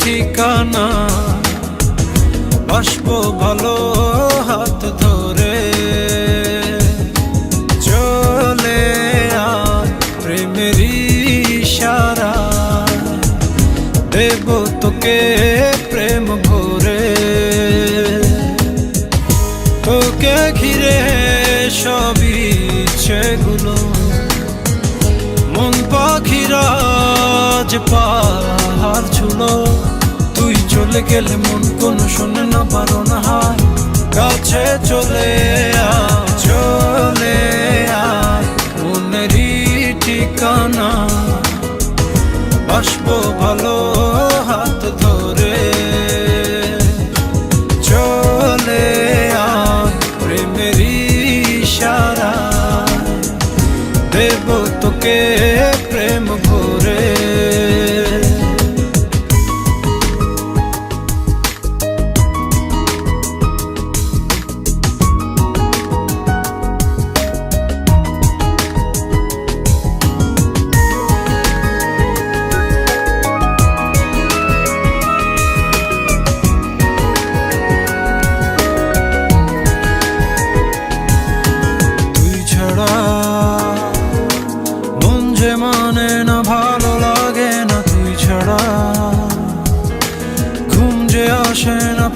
ঠিকানা। বাসব ভালো হাত ধরে চলে আয় প্রেমেরই ইশারা। দেব তোকে প্রেম ভরে। তোকে ঘিরে সবই ইচ্ছেগুলো। মন পাখিরা যে পাহাড় ছুলো। তুই চলে গেলে মন কোন শুনে না পারো না, হায়। কাছে চলে চলে আয়। মনেরই ঠিকানা বাসবো ভালো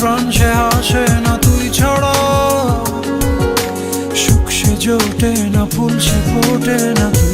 প্রাণ সে হাসে না, তুই ছাড়া। সুখ সে জোটে না, ফুল সে ফোটে না, তুই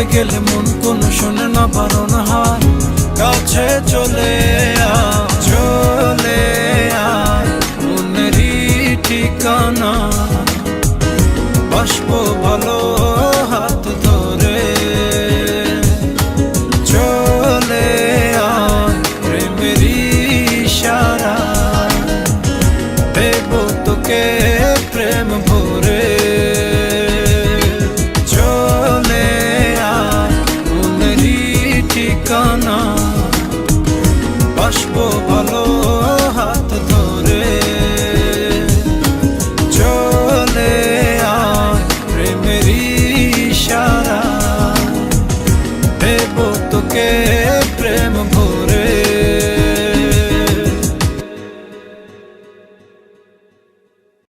চলে গেলে মন কোনো শোনে না না হায়। কাছে চলে আয় চলে আয়, মনেরই ঠিকানা। বাসবো ভালো হাত ধরে। চলে আয়, প্রেমের ইশারা। দেব তোকে প্রেম ভরে। siento que